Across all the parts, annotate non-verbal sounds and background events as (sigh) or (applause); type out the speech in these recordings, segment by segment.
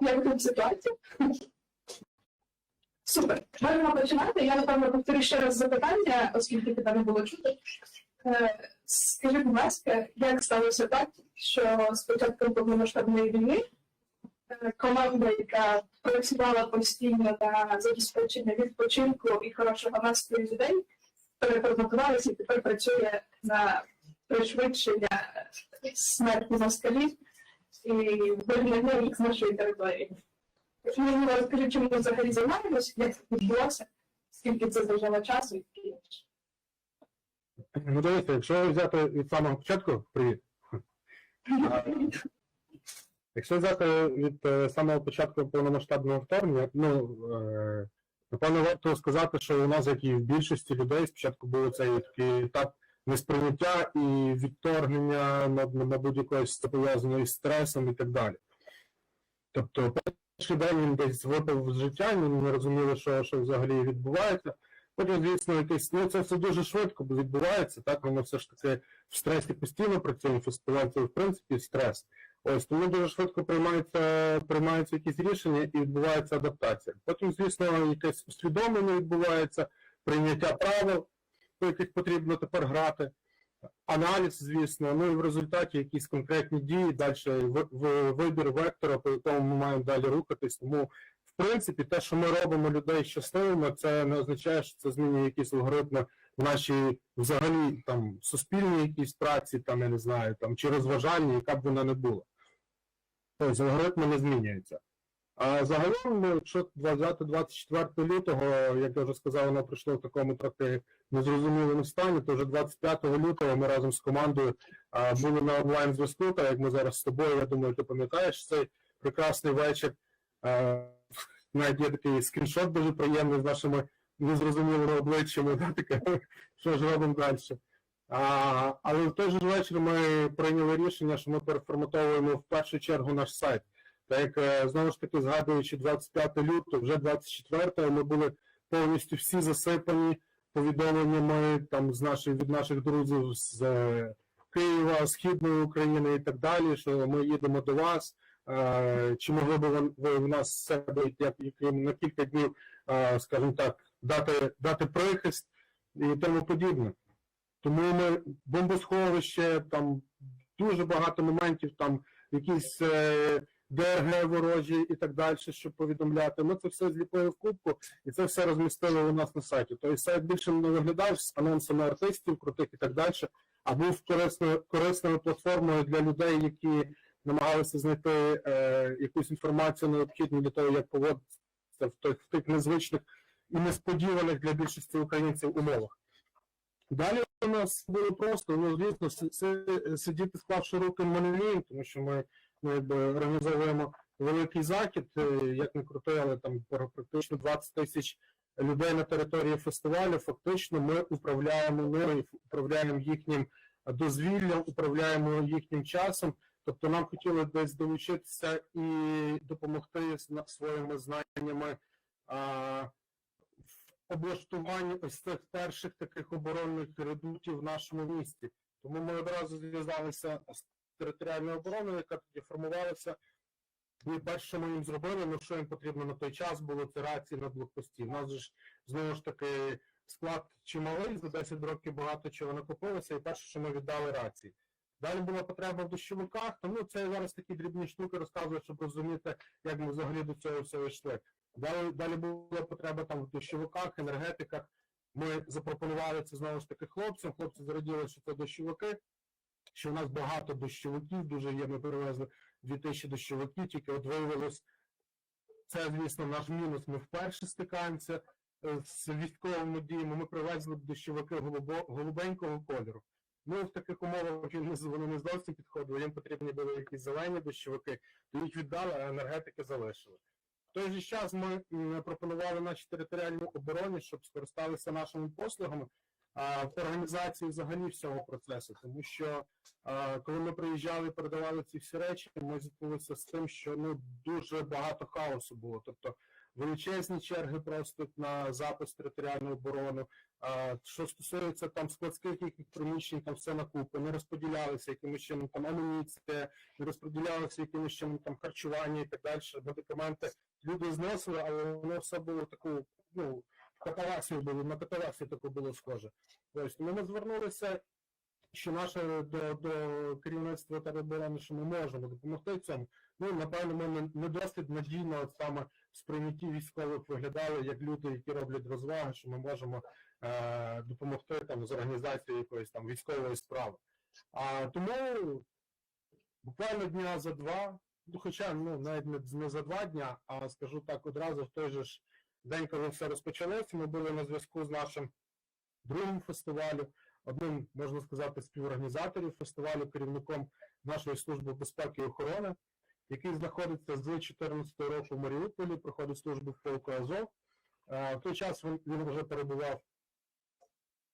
Як тут ситуація? Супер. Можемо починати. Я напевно повторю ще раз запитання, оскільки тебе не було чути. Е, Скажи, будь ласка, як сталося так, що з початком повномасштабної війни е, команда, яка працювала постійно на забезпечення відпочинку і хорошого настрою людей, переформатувалася і тепер працює на пришвидшення смерті москалів і вигнання їх з нашої території. Мені розкажи, чим ми взагалі займаємося, як це відбулося, скільки це зайняло часу і таке інше. Ну, дивіться, якщо взяти від самого початку, привіт. А, (laughs) Якщо взяти від е, самого початку повномасштабного вторгнення, ну е, напевно варто сказати, що у нас, як і в більшості людей, спочатку був цей такий етап несприйняття і відторгнення будь-якось це пов'язано із стресом і так далі. Тобто, перший день він десь випав з життя, ми не розуміли, що, що взагалі відбувається. Потім, звісно, якесь, ну це все дуже швидко відбувається, так, воно все ж таки в стресі постійно працює, фестиваль це в принципі стрес. Ось тому дуже швидко приймаються, приймаються якісь рішення і відбувається адаптація. Потім, звісно, якесь усвідомлення відбувається, прийняття правил, по яких потрібно тепер грати, аналіз, звісно, ну і в результаті якісь конкретні дії, далі вибір вектора, по якому ми маємо далі рухатись. Тому, в принципі, те, що ми робимо людей щасливими, це не означає, що це змінює якісь алгоритми в нашій взагалі там суспільній якійсь праці, там я не знаю, там чи розважальній, яка б вона не була. Тобто алгоритми не змінюються. А загалом, ну, якщо взяти 24 лютого, як я вже сказав, воно пройшло в такому трохи незрозумілому стані, то вже 25 лютого ми разом з командою а, були на онлайн зв'язку, так як ми зараз з тобою, я думаю, ти пам'ятаєш цей прекрасний вечір. А, навіть є такий скріншот дуже приємний з нашими незрозумілими обличчями, да, таке, що ж робимо далі. А, але в той же вечір ми прийняли рішення, що ми переформатовуємо в першу чергу наш сайт. Так як е, знову ж таки, згадуючи 25 лютого, вже 24-го ми були повністю всі засипані повідомленнями там з наших від наших друзів з е, Києва, Східної України і так далі, що ми їдемо до вас. Е, Чи могли б ви- в нас себе як, як на кілька днів, е, скажімо так, дати, дати прихист і тому подібне. Тому ми бомбосховище, там дуже багато моментів, там якісь е, ДРГ ворожі і так далі, щоб повідомляти. Ми це все зліпили в кубку і це все розмістили у нас на сайті. Тобто сайт більше не виглядав з анонсами артистів, крутих і так далі, а був корисною, корисною платформою для людей, які намагалися знайти е, якусь інформацію необхідну для того, як поводитися в тих, в тих незвичних і несподіваних для більшості українців умовах. Далі у нас було просто, ну звісно, си- си- сидіти склавши руки ми тому що ми, ми якби організовуємо великий захід, е, як не крути, але там пр- практично 20 тисяч людей на території фестивалю. Фактично ми управляємо ними, управляємо їхнім дозвіллям, управляємо їхнім часом. Тобто нам хотіли десь долучитися і допомогти своїми знаннями а, облаштуванні ось цих перших таких оборонних редутів в нашому місті. Тому ми одразу зв'язалися з територіальною обороною, яка тоді формувалася. І перше, що ми їм зробили, ну що їм потрібно на той час, було це рації на блокпості. У нас ж знову ж таки склад чималий, за 10 років багато чого накопилося, і перше, що ми віддали рації. Далі була потреба в дощовиках, тому це зараз такі дрібні штуки розказую, щоб розуміти, як ми взагалі до цього всього йшли. Далі, далі була потреба там в дощовиках, енергетиках. Ми запропонували це знову ж таки хлопцям. Хлопці зраділи, що це дощовики, що у нас багато дощовиків, дуже є. Ми перевезли 2000 дощовиків, тільки от виявилось, це, звісно, наш мінус. Ми вперше стикаємося е, з військовими діями. Ми привезли дощовики голубенького кольору. Ну, в таких умовах вони не зовсім підходили, їм потрібні були якісь зелені дощовики, то їх віддали, а енергетики залишили. В той же час ми пропонували нашій територіальній обороні, щоб скористалися нашими послугами в організації взагалі всього процесу, тому що коли ми приїжджали і передавали ці всі речі, ми зіткнулися з тим, що ну дуже багато хаосу було. Тобто величезні черги просто на запис територіальної оборони. Що стосується там складських яких приміщень, там все на купу, не розподілялися якимось чином там амуніція, не розподілялося якимось чином там харчування і так далі, медикаменти. Люди зносили, але воно все було таку, ну, катавасію було, на катавасію таке було схоже. Ось тому ми звернулися що наше до, до керівництва тероборони, що ми можемо допомогти цьому. Ну, напевно, ми не, досить надійно от саме сприйнятті військових виглядали як люди, які роблять розваги, що ми можемо е, допомогти там з організацією якоїсь там військової справи. А тому буквально дня за два, ну хоча ну навіть не за два дня, а скажу так, одразу в той же ж день, коли все розпочалося, ми були на зв'язку з нашим другим фестивалю одним, можна сказати, співорганізаторів фестивалю, керівником нашої служби безпеки і охорони, який знаходиться з 2014 року в Маріуполі, проходить службу в полку Азов. В той час він вже перебував,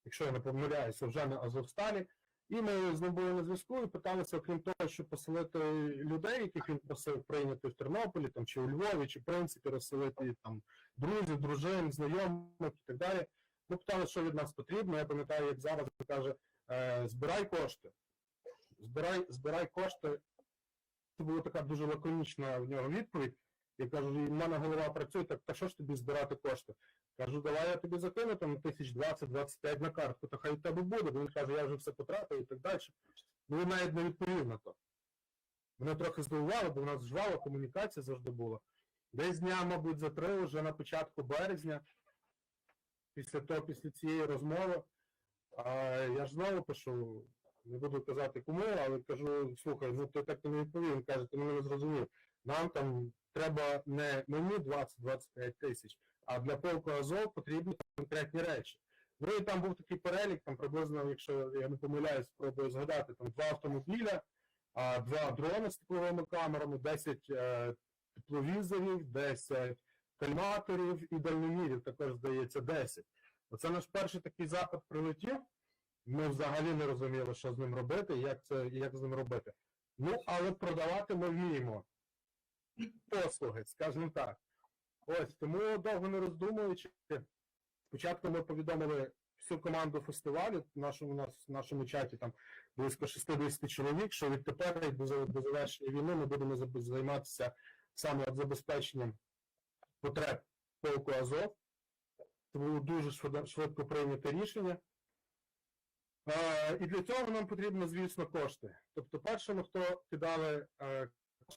якщо я не помиляюся, вже на Азовсталі. І ми з ним були на зв'язку і питалися, окрім того, щоб поселити людей, яких він просив прийняти в Тернополі там, чи у Львові, чи в принципі розселити там друзів, дружин, знайомих і так далі. Ми питали, що від нас потрібно. Я пам'ятаю, як зараз він каже, е, збирай кошти. Збирай, збирай кошти. Це була така дуже лаконічна в нього відповідь. Я кажу, в мене голова працює, так та що ж тобі збирати кошти? Кажу, давай я тобі закину там тисяч 20-25 на картку, то хай у тебе буде. Бо він каже, я вже все потратив і так далі. Ну він навіть не відповів на то. Мене трохи здивувало, бо в нас жвава комунікація завжди була. Десь дня, мабуть, за три, вже на початку березня, після того, після цієї розмови, а, я ж знову пишу, не буду казати кому, але кажу, слухай, ну ти так не відповів. Він каже, ти мене не зрозумів. Нам там треба не мені 20-25 тисяч, а для полку Азов потрібні конкретні речі. Ну і там був такий перелік, там приблизно, якщо я не помиляюсь, спробую згадати, там два автомобіля, а, два дрони з тепловими камерами, 10 е, тепловізорів, 10 кальматорів і дальномірів, також здається 10. Оце наш перший такий запит прилетів. Ми взагалі не розуміли, що з ним робити, як це як з ним робити. Ну, але продавати ми вміємо. Послуги, скажімо так. Ось, тому довго не роздумуючи, спочатку ми повідомили всю команду фестивалю, в нашому, в нашому чаті там близько 60 чоловік, що відтепер до, до завершення війни ми будемо займатися саме забезпеченням потреб полку Азов. Це було дуже швидко, прийняте рішення. Е, і для цього нам потрібно, звісно, кошти. Тобто, першими, хто кидали е,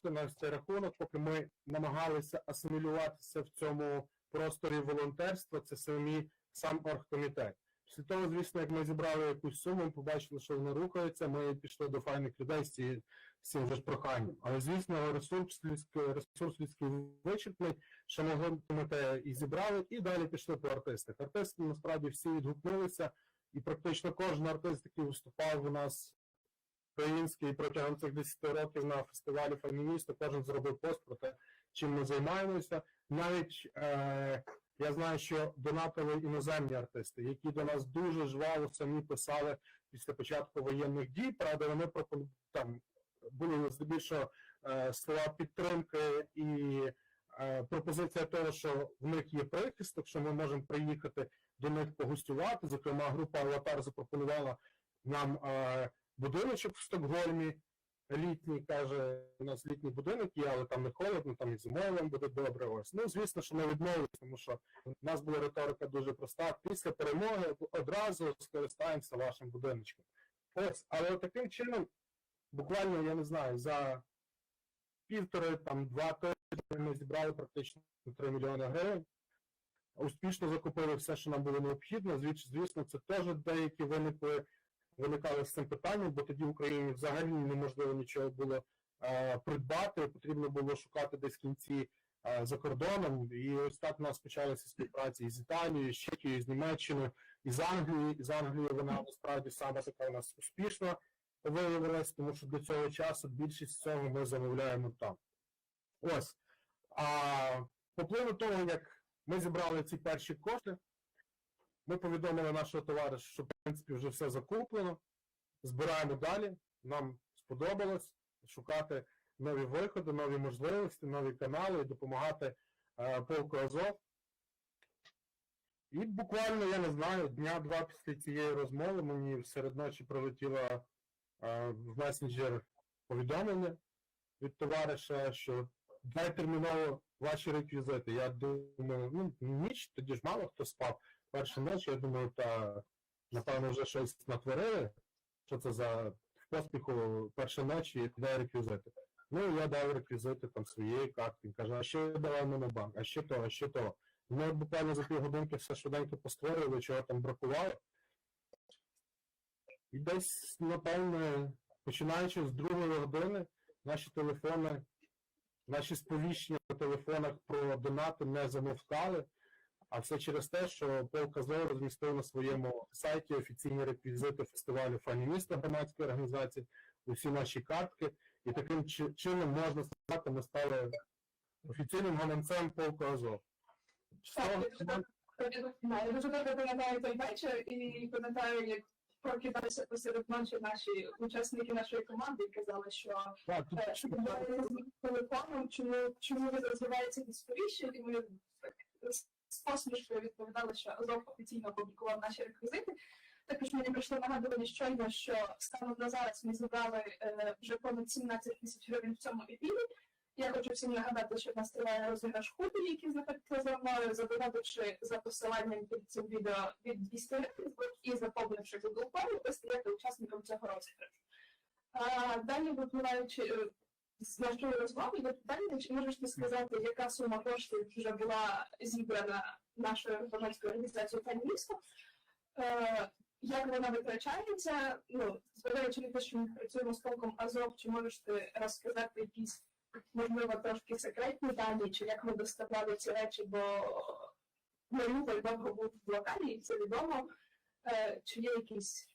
на цей рахунок, поки ми намагалися асимілюватися в цьому просторі волонтерства, це самі сам оргкомітет. Після того, звісно, як ми зібрали якусь суму, побачили, що вони рухаються, ми пішли до файних людей з ці- з цим ж проханням. Але, звісно, ресурс людський, ресурс людський вичерпний, що ми те і зібрали, і далі пішли по артистах. Артисти насправді всі відгукнулися, і практично кожен артист, який виступав у нас український протягом цих 10 років на фестивалі Феміністи, кожен зробив пост про те, чим ми займаємося. Навіть е, я знаю, що донатили іноземні артисти, які до нас дуже жваво самі писали після початку воєнних дій. Правда, вони там були здебільшого е, слова підтримки і е, пропозиція того, що в них є прихисток, що ми можемо приїхати до них погостювати. Зокрема, група Аватар запропонувала нам е, будиночок в Стокгольмі. Літній каже, у нас літній будинок є, але там не холодно, там і зимою вам буде добре. Ось. Ну, звісно, що ми відмовилися, тому що у нас була риторика дуже проста. Після перемоги одразу скористаємося вашим будиночком. Ось, але таким чином, буквально, я не знаю, за півтори, там, два тижні ми зібрали практично 3 мільйони гривень. Успішно закупили все, що нам було необхідно. Звісно, це теж деякі виникли, виникали з цим питанням, бо тоді в Україні взагалі неможливо нічого було е, придбати, потрібно було шукати десь кінці е, за кордоном. І ось так у нас почалися співпраці із Італією, з Чехією, з Німеччиною, із Англією. Із Англією вона насправді саме така у нас успішна виявилась, тому що до цього часу більшість цього ми замовляємо там. Ось. А по плану того, як ми зібрали ці перші кошти, ми повідомили нашого товариша, що в принципі вже все закуплено. Збираємо далі. Нам сподобалось шукати нові виходи, нові можливості, нові канали і допомагати е, полку Азов. І буквально, я не знаю, дня-два після цієї розмови мені серед ночі прилетіло е, в месенджер повідомлення від товариша, що дай терміново ваші реквізити. Я думаю, ну ніч, тоді ж мало хто спав. Першу ніч, я думаю, та напевно вже щось натворили. Що це за в поспіху перша ночі дай реквізити. Ну, я дав реквізити там своєї карти. Він каже, а що давай монобанк, а що то, а що то. Ми буквально за півгодинки все швиденько постворили, чого там бракувало. І десь, напевне, починаючи з другої години, наші телефони, наші сповіщення на телефонах про донати не замовкали. А все через те, що Полк Азов розмістив на своєму сайті офіційні реквізити фестивалю Фані міста громадської організації, усі наші картки. І таким чином можна сказати, ми стали офіційним гаманцем Полку Азов. Я дуже добре- пам'ятаю той вечір і пам'ятаю, як прокидалися посеред ночі наші учасники нашої команди і казали, що е, телефоном, чому, чому ви розвивається від сповіщень, і ми з посмішкою відповідали, що Азов офіційно опублікував наші реквізити. Також мені прийшло нагадування щойно, що станом на зараз ми зібрали е, вже понад 17 тисяч гривень в цьому ефірі. Я хочу всім нагадати, що в нас триває розіграш худі, який знаходиться за мною, забивавши за посиланням під цим відео від 200 гривень і заповнивши Google форму, ви стаєте учасником цього розіграшу. А далі, випливаючи з нашої розмови, питання, чи можеш ти сказати, яка сума коштів вже була зібрана нашою громадською організацією «Пані місто», е, як вона витрачається, ну, зважаючи на те, що ми працюємо з полком Азов, чи можеш ти розказати якісь, можливо, трошки секретні дані, чи як ми доставляли ці речі, бо Маріуполь довго був в блокаді, і це відомо, Е, чи є якісь,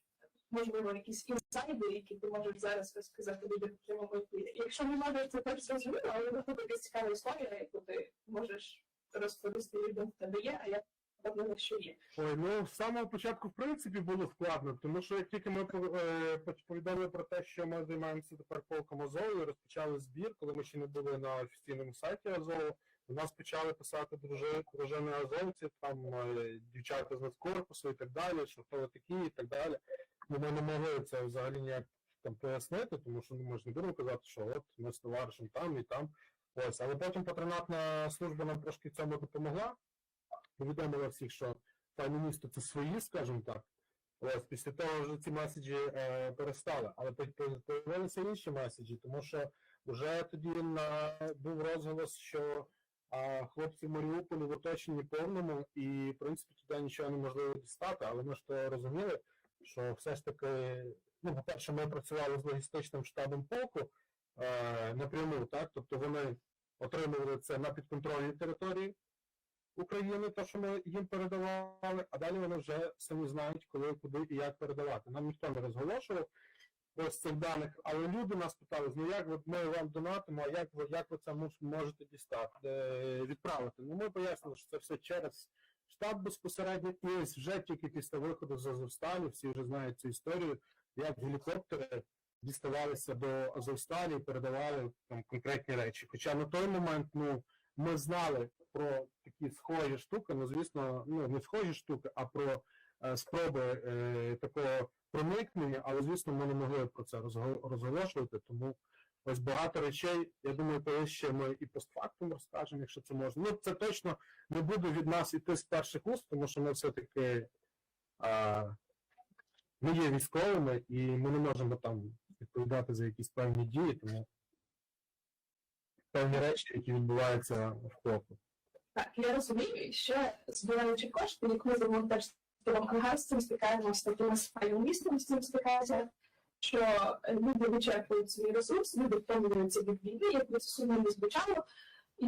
можливо, якісь інсайди, які ти можеш зараз розказати людям в прямому. Якщо не можеш, це теж зрозуміло, але це така цікава історія, яку ти можеш розповісти людям, в тебе є, а я впевнена, що є. Ой, ну з самого початку, в принципі, було складно, тому що як тільки ми е, повідомили про те, що ми займаємося тепер полком Азову, і розпочали збір, коли ми ще не були на офіційному сайті Азову, до нас почали писати дружи, дружини азовці, там е, дівчата з нацкорпусу і так далі, що хто такі і так далі. Ми не могли це взагалі ніяк там пояснити, тому що ну, не будемо казати, що от ми з товаришем там і там. Ось, але потім патронатна служба нам трошки цьому допомогла повідомила всіх, що пані місто це свої, скажімо так. Ось після того вже ці меседжі е, перестали. Але появилися інші меседжі, тому що вже тоді на, був розголос, що а, хлопці в Маріуполі в оточенні повному, і в принципі туди нічого неможливо дістати. Але ми ж то розуміли, що все ж таки, ну, по-перше, ми працювали з логістичним штабом полку е, напряму, так? Тобто вони отримували це на підконтрольній території. України, то, що ми їм передавали, а далі вони вже самі знають, коли, куди і як передавати. Нам ніхто не розголошував ось цих даних, але люди нас питали, ну як ви, ми вам донатимо, а як ви, як ви це можете дістати, е, відправити? Ну ми пояснили, що це все через штаб безпосередньо, і ось вже тільки після виходу з Азовсталі, всі вже знають цю історію, як гелікоптери діставалися до Азовсталі і передавали там конкретні речі. Хоча на той момент, ну, ми знали про такі схожі штуки, ну звісно, ну не схожі штуки, а про е, спроби е, такого проникнення, але звісно, ми не могли про це розго- розголошувати, тому ось багато речей, я думаю, коли ще ми і постфактум розкажемо, якщо це можна. Ну, це точно не буде від нас іти з перших уст, тому що ми все-таки а, ми є військовими і ми не можемо там відповідати за якісь певні дії, тому певні речі, які відбуваються в полку. Так, я розумію, ще збираючи кошти, як ми волонтерством ангар з цим стикаємося з такими сфайним містом, з цим стикаються, що е, люди вичерпують свій ресурс, люди втомлюються від війни, як би це сумно не звучало. І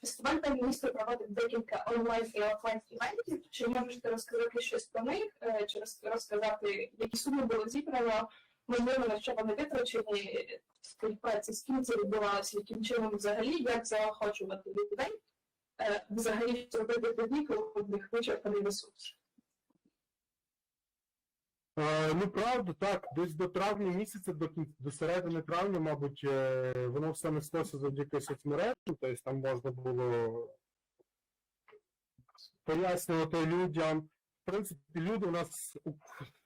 фестиваль «Пані місто проводить декілька онлайн і офлайн івентів. Чи можете розказати щось про них, е, чи розказати, які суми було зібрано, можливо, на що вони витрачені, співпраці, з ким це відбувалося, яким чином взагалі, як заохочувати людей е, взагалі зробити тоді, коли у них вичерпаний ресурс. Е, ну, правда, так, десь до травня місяця, до, до середини травня, мабуть, е, воно все неслося завдяки соцмережам, тобто там можна було пояснювати людям. В принципі, люди у нас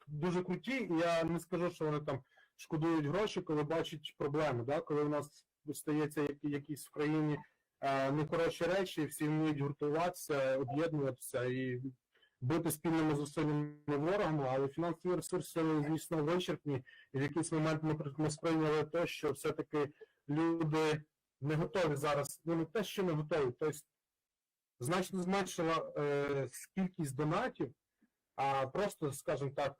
дуже круті, і я не скажу, що вони там шкодують гроші, коли бачать проблеми. Да? Коли у нас стається які- якісь в країні е, нехороші речі, всі вміють гуртуватися, об'єднуватися і бути спільними зусиллями ворогами, але фінансові ресурси, звісно, вичерпні. І в якийсь момент ми, ми сприйняли те, що все-таки люди не готові зараз, ну не те, що не готові, тобто значно зменшила е, кількість донатів, а просто, скажімо так,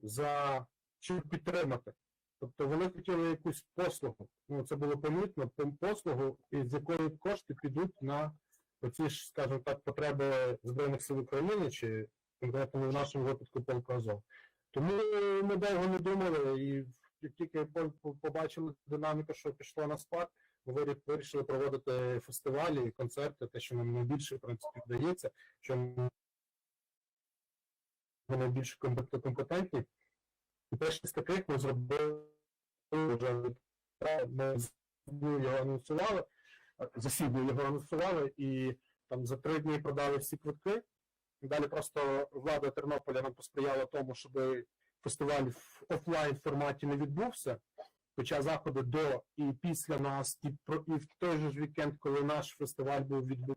за щоб підтримати. Тобто вони хотіли якусь послугу. Ну, це було помітно, пом- послугу, із якої кошти підуть на оці ж, скажімо так, потреби Збройних сил України чи конкретно в нашому випадку полку Азов. Тому ми довго не думали, і як тільки по- по- побачили динаміку, що пішло на спад, ми вирішили проводити фестивалі концерти, те, що нам найбільше в принципі вдається, що ми найбільш компетентні. І перший з таких ми зробили вже ми його анонсували, засідання його анонсували, і там за три дні продали всі квитки. Далі просто влада Тернополя нам посприяла тому, щоб фестиваль в офлайн форматі не відбувся. Хоча заходи до і після нас, і, і в той же ж вікенд, коли наш фестиваль був відбув.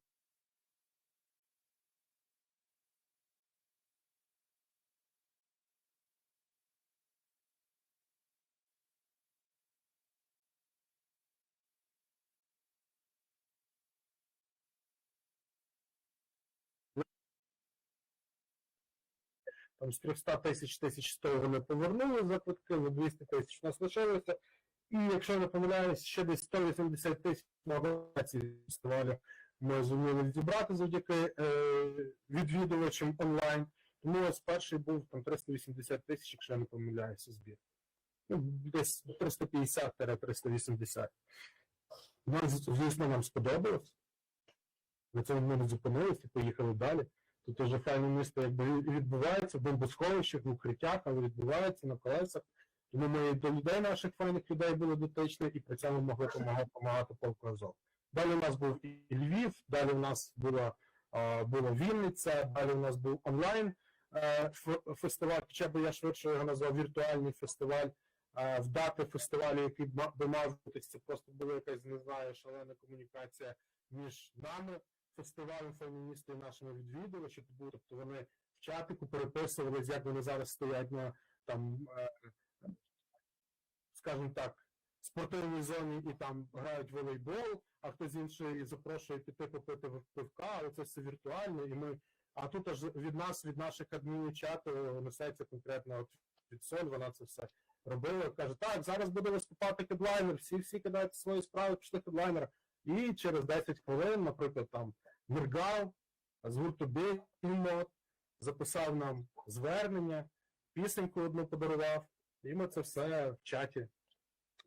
Там з 300 тисяч 1100 вони повернули за квитки, на 200 тисяч у нас лишилося. І якщо я не помиляюсь, ще десь 180 тисяч на організації фестивалю ми зуміли зібрати завдяки е, відвідувачам онлайн. Тому ось перший був там 380 тисяч, якщо я не помиляюся, збір. Ну, десь 350-380. Ну, звісно, нам сподобалось. На цьому ми не зупинилися і поїхали далі. Тут вже файне місто якби відбувається в бомбосховищах, в укриттях, але відбувається на колесах. Тому ми до людей наших файних людей були дотичні і при цьому могли помагати, помагати полку Азов. Далі у нас був і Львів, далі у нас була, була Вінниця, далі у нас був онлайн е, фестиваль, хоча б я швидше його назвав віртуальний фестиваль. Е, В дати фестивалю, який би мав бути, це просто була якась, не знаю, шалена комунікація між нами, фестивалем феміністів нашими відвідувачами. Тобто вони в чатику переписувались, як вони зараз стоять на там, е, скажімо так, спортивній зоні і там грають волейбол, а хтось інший запрошує піти попити пивка, але це все віртуально, і ми. А тут аж від нас, від наших адмінів чату несеться конкретно от від Соль, вона це все робила. Каже, так, зараз буде виступати хедлайнер, всі всі кидають свої справи, пішли хедлайнера. І через 10 хвилин, наприклад, там Міргал з гурту Бігмот записав нам звернення, пісеньку одну подарував, і ми це все в чаті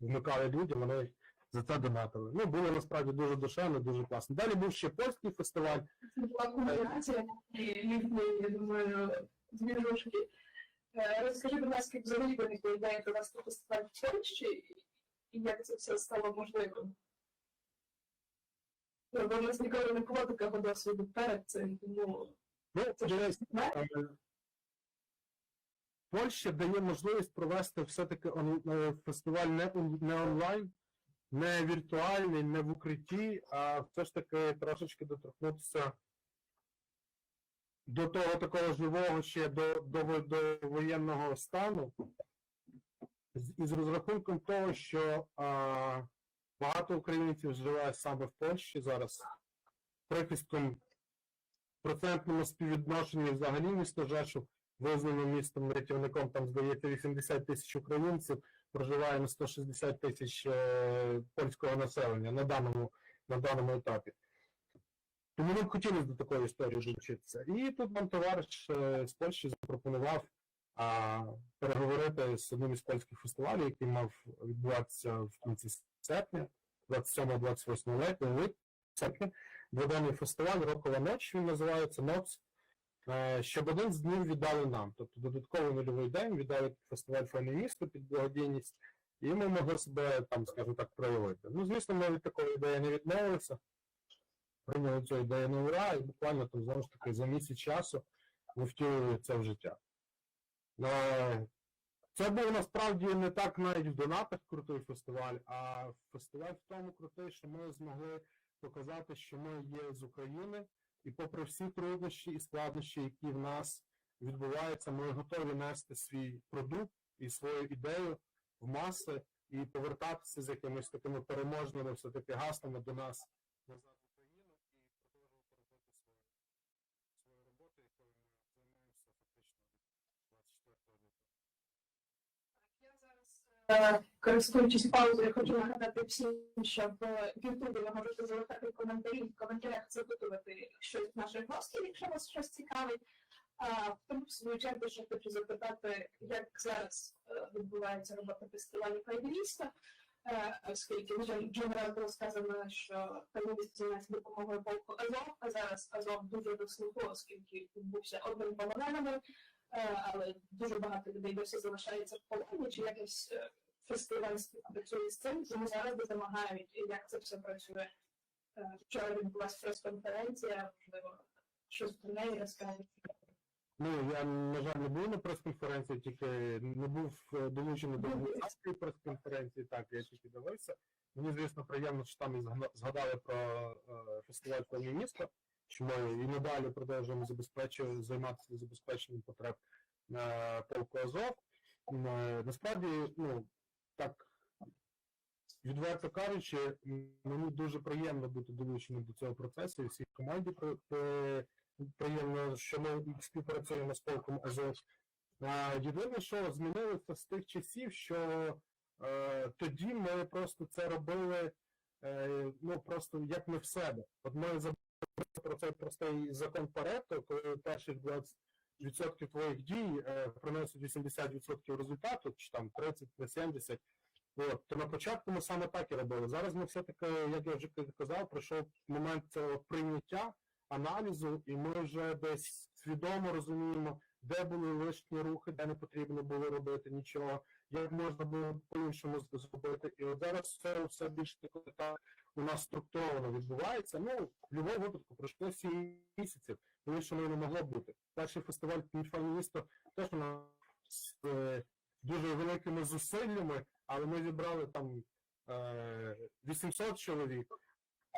вмикали людям, вони за це донатили. Ну, було насправді дуже душевно, дуже класно. Далі був ще польський фестиваль. Це була комбінація і літньої, я думаю, двіжушки. Е, Розкажи, будь ласка, взагалі виникла ідея провести фестиваль в Польщі і як це все стало можливим? Бо в нас ніколи не було такого досвіду перед цим, тому Ну, це дивись. Е, Польща дає можливість провести все-таки он- е, фестиваль не, не онлайн, не віртуальний, не в укритті, а все ж таки трошечки доторкнутися до того такого живого ще до, до, до воєнного стану. І з розрахунком того, що а, багато українців живе саме в Польщі зараз, прихистком процентному співвідношенні взагалі місто Жешув визнано містом рятівником, там здається 80 тисяч українців, проживає на 160 тисяч е, польського населення на даному, на даному етапі. Тому нам хотілося до такої історії долучитися. І тут нам товариш е, з Польщі запропонував а, переговорити з одним із польських фестивалів, який мав відбуватися в кінці серпня, 27-28 липня, серпня, дводенний фестиваль Рокова ноч, він називається НОЦ. Е, Щоб один з днів віддали нам, тобто додатковий нульовий день віддали фестиваль «Файне місто під благодійність, і ми могли себе там, скажімо так, проявити. Ну, звісно, ми від такої ідеї не відмовилися. прийняли цю ідею на ура, і буквально там знову ж таки за місяць часу ми втілили це в життя. Це був насправді не так навіть в донатах крутий фестиваль, а фестиваль в тому крутий, що ми змогли показати, що ми є з України, і попри всі труднощі і складнощі, які в нас відбуваються, ми готові нести свій продукт і свою ідею в маси і повертатися з якимись такими переможними все-таки гаслами до нас назад в Україну і продовжувати робити свою, свою роботу, якою ми займаємося фактично від 24 лютого. Я зараз, е, користуючись паузою, хочу нагадати всім, що в Ютубі ви можете залишати коментарі, в коментарях запитувати щось в наших гостей, якщо вас щось цікавить. В тому в свою чергу ще хочу запитати, як зараз е, відбувається робота фестивалю Хайдеріста, оскільки вже вже було сказано, що Хайдеріст займається допомогою полку Азов, а зараз Азов дуже до слуху, оскільки відбувся обмін полоненими, Е, але дуже багато людей досі залишається в полоні, чи якось е, фестиваль співпрацює з цим, тому зараз допомагають, як це все працює. Е, Вчора відбулася прес-конференція, можливо, щось про неї розкажуть. Ну, я, на жаль, не був на прес-конференції, тільки не був е, долучений до організації прес-конференції, так, я тільки дивився. Мені, звісно, приємно, що там і згадали про е, фестиваль «Певне місто, що ми і надалі продовжуємо забезпечувати, займатися забезпеченням потреб полку Азов. Е, Насправді, ну, так, відверто кажучи, мені дуже приємно бути долученим до цього процесу і всій команді при- при- приємно, що ми співпрацюємо з полком Азов. Єдине, що змінилося з тих часів, що е, тоді ми просто це робили е, ну просто як не в себе. От ми про цей простий закон Парето, коли перших 20% твоїх дій е, приносять 80% результату, чи там 30 на 70. От, то на початку ми саме так і робили. Зараз ми все-таки, як я вже казав, пройшов момент цього прийняття, аналізу, і ми вже десь свідомо розуміємо, де були лишні рухи, де не потрібно було робити нічого, як можна було по-іншому зробити. І от зараз все, все більш так у нас структуровано відбувається. Ну, в будь-якому випадку пройшло 7 місяців, тому що не могло бути. Перший фестиваль «Пінфальне місто теж у нас з е, дуже великими зусиллями, але ми зібрали там е, 800 чоловік.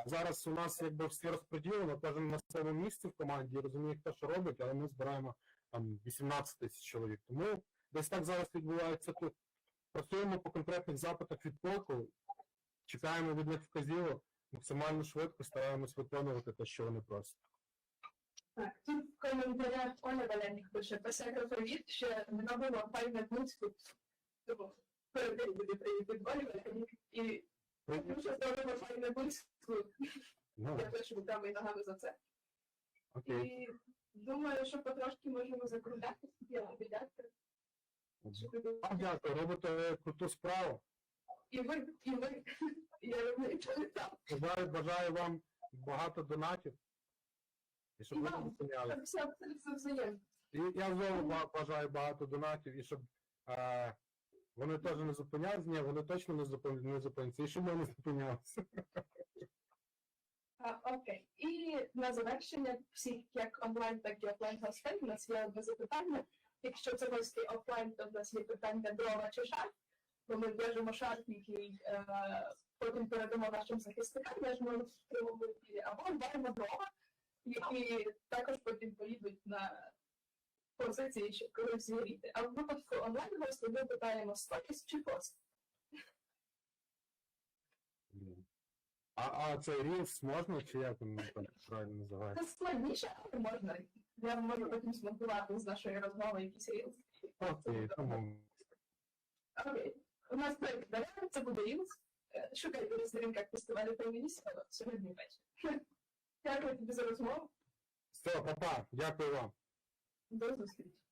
Зараз у нас якби все розподілено, кожен на своєму місці в команді розуміє, хто що робить, але ми збираємо там 18 тисяч чоловік. Тому десь так зараз відбувається тут. Працюємо по конкретних запитах від полку, чекаємо від них вказівок, максимально швидко стараємось виконувати те, що вони просять. Так, тут в коментарях Оля Валенник пише, писати привіт, ще не робила файне Луцьку. Тому передаю буде привіт від Олі Валенник. І що зробила файне Луцьку. Я теж руками і ногами за це. І думаю, що потрошки можемо закругляти. Що були. Вам дякую, робите круту справу. І ви, і ви. Я. Бажаю, бажаю вам багато донатів. І щоб І ви не вам. зупиняли. Все абсолютно взаємно. І я знову ба- бажаю багато донатів, і щоб е, вони теж не зупинялися. Ні, вони точно не зупин- не зупиняться. І щоб ми не зупинялися. А, окей. І на завершення всіх як онлайн, так і офлайн гостей у нас є одне запитання. Якщо це гості офлайн, то в нас є питання дрова чи шар, бо ми в'яжемо шар, який е, потім передамо нашим захисникам, в'яжемо в тривогу або варимо дрова, які також потім поїдуть на позиції, щоб колись згоріти. А в випадку онлайн гостей ми питаємо статус чи пост. А, а цей рілс можна, чи як він там правильно називається? Це складніше, але можна. Я можу потім змонтувати з нашої розмови якісь рілси. Окей, тому. Окей. У нас проект «Даря», це буде. Е, Шукайте на сторінках фестивалю феміністів сьогодні ввечері. Дякую (laughs) тобі за розмову. Все, папа, дякую вам. До зустрічі.